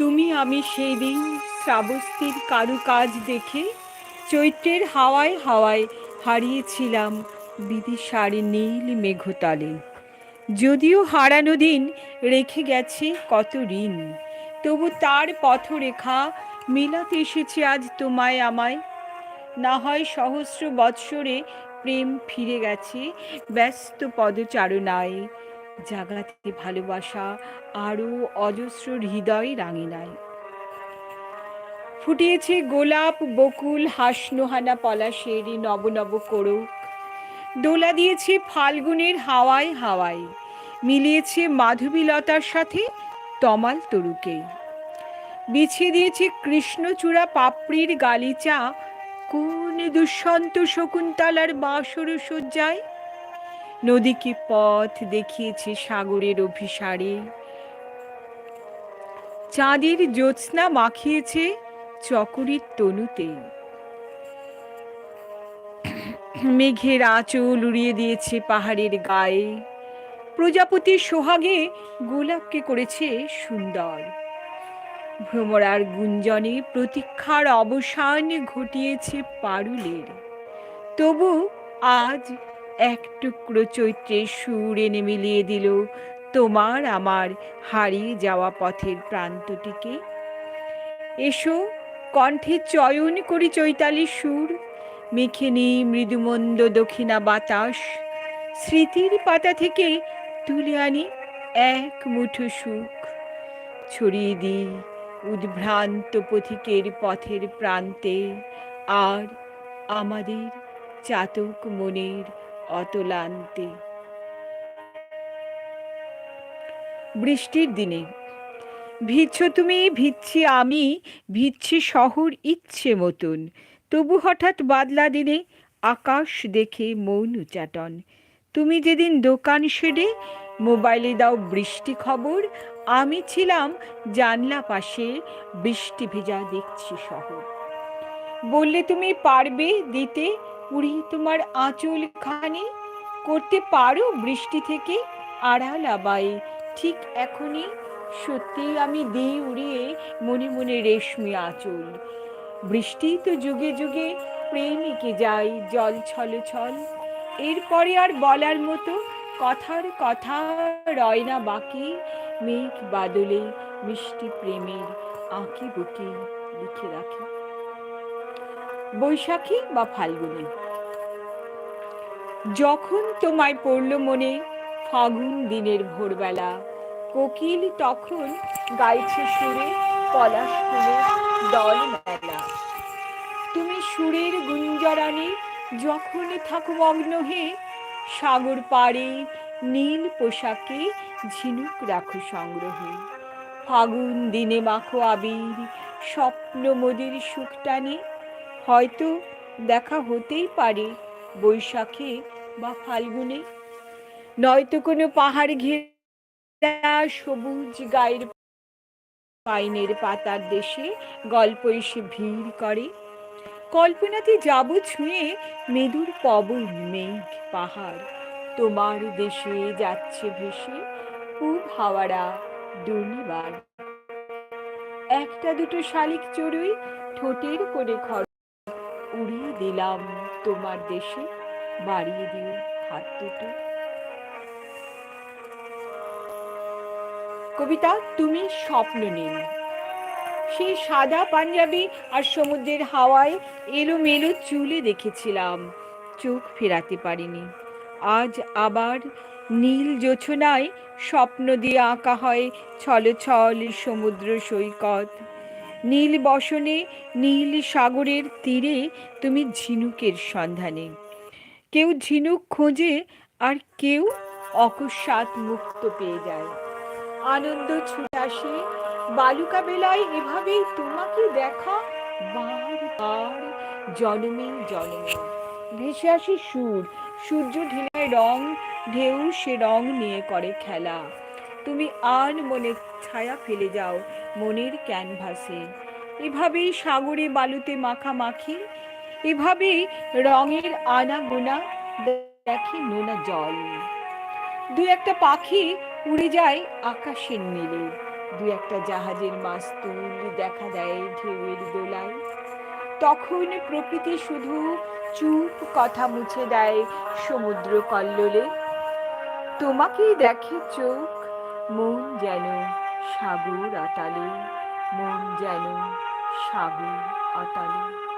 তুমি আমি সেই দিন শ্রাবস্তির কারুকাজ দেখে চৈত্রের হাওয়ায় হাওয়ায় হারিয়েছিলাম বিদিশার নীল মেঘতলে। যদিও হারানো দিন রেখে গেছে কত ঋণ, তবু তার পথরেখা মিলাতে এসেছে আজ তোমায় আমায়। না হয় সহস্র বৎসরে প্রেম ফিরে গেছে ব্যস্ত পদচারণায় জাগাতে ভালোবাসা আরও অজস্র হৃদয় রাঙিনায়। ফুটিয়েছে গোলাপ, বকুল, হাসনোহানা পলাশের নব নব করুক। দোলা দিয়েছে ফাল্গুনের হাওয়ায় হাওয়ায়। মিলিয়েছে মাধবীলতার সাথে তমাল তরুকে। বিছিয়ে দিয়েছে কৃষ্ণচূড়া পাপড়ির গালিচা। কোন দুঃসন্ত শকুন্তলার বাসর সজ্জায় নদীকে পথ দেখিয়েছে সাগরের অভিসারে। চাঁদের জ্যোৎস্না মাখিয়েছে চকরির তনুতে। মেঘের আঁচল উড়িয়ে দিয়েছে পাহাড়ের গায়ে। প্রজাপতির সোহাগে গোলাপকে করেছে সুন্দর। ভ্রমরার গুঞ্জনে প্রতীক্ষার অবসান ঘটিয়েছে পারুলের। তবু আজ এক টুকরো চৈত্রের সুর এনে মিলিয়ে দিল তোমার আমার হারিয়ে যাওয়া পথের প্রান্তটিকে। এসো, কণ্ঠে চয়ন করি চৈতালি সুর। মেখে নিই মৃদুমন্দ দক্ষিণা বাতাস। স্মৃতির পাতা থেকে তুলে আনি এক মুঠো সুখ। ছড়িয়ে দিই উদ্ভ্রান্ত পথিকের পথের প্রান্তে আর আমাদের চাতক মনের অতলান্তে। বৃষ্টির দিনে, ভিজছ তুমি, ভিজছি আমি, ভিজছি শহর ইচ্ছে মতন। তবু হঠাৎ বাদলা দিনে আকাশ দেখে মৌন উচাটন। তুমি যেদিন দোকান সেরে, মোবাইলে দাও বৃষ্টি খবর, আমি ছিলাম জানলা পাশে, বৃষ্টি ভেজা দেখছি শহর। বললে তুমি পারবে দিতে উড়িয়ে তোমার আঁচল খানি করতে পারো বৃষ্টি থেকে আড়াল আবাই। ঠিক এখনই সত্যি আমি দিই উড়িয়ে মনে মনে রেশমি আঁচল। বৃষ্টি তো যুগে যুগে প্রেমিকে যাই জল ছল ছল। এরপরে আর বলার মতো কথার কথা রয় না বাকি। মেঘ বাদলে মিষ্টি প্রেমের আঁকি বুকি লিখে রাখি। বৈশাখী বা ফাল্গুনে। যখন তোমায় পড়ল মনে ফাগুন দিনের ভোরবেলা, কোকিল তখন গাইছে সুরে পলাশ ফুলে দল মেলা। তুমি সুরের গুঞ্জরানে যখন থাকো মগ্ন হে সাগর পাড়ে নীল পোশাকে ঝিনুক রাখো সংগ্রহে। ফাগুন দিনে মাখো আবির, স্বপ্ন মোদের সুখ টানে হয়তো দেখা হতেই পারে বৈশাখে বা ফাল্গুনে। নয়তো কোনো পাহাড় ঘেরা সবুজ গায়ের পাইনের পাতার দেশে গল্প এসে ভিড় করে। কল্পনাতে যাব ছুঁয়ে মেদুর পবন মেঘ, পাহাড়। তোমার দেশে যাচ্ছে ভেসে খুব হাওয়ারা দুর্নিবার। একটা দুটো শালিক চড়ুই ঠোঁটের করে খর উড়িয়ে দিলাম তোমার দেশে। বাড়িয়ে দিও হাত দুটো। কবিতা, তুমি স্বপ্ন নিন। সেই সাদা পাঞ্জাবি আর সমুদ্রের হাওয়ায় এলোমেলো চুলে দেখেছিলাম। চোখ ফেরাতে পারিনি। আজ আবার নীল জোছনায় স্বপ্ন দিয়ে আঁকা হয় ছল ছল সমুদ্র সৈকত। নীল বসনে, নীল সাগরের তীরে তুমি ঝিনুকের সন্ধানে। কেউ ঝিনুক খোঁজে আর কেউ অকস্মাৎ মুক্ত পেয়ে যায়। আনন্দ ছুটে আসে, বালুকা বেলায় এভাবেই তোমাকে দেখা বারবার জনমে জনমে। ভেসে আসে সুর, সূর্য ঢিলায় রং, ঢেউ সে রং নিয়ে করে খেলা। তুমি আর মনে ছায়া ফেলে যাও মনের ক্যানভাসে। এভাবেই সাগরে বালুতে মাখামাখি, এভাবেই রঙের আনা দেখে নোনা জল। দু একটা পাখি উড়ে যায় আকাশের নীলে, দু একটা জাহাজের মাস্তুল দেখা দেয় ঢেউয়ের দোলায়। তখন প্রকৃতি শুধু চুপ কথা মুছে দেয় সমুদ্র কল্লোলে। তোমাকেই দেখে চোখ, মন যেন সাগর আতালে মন যেন সাগর আতালে।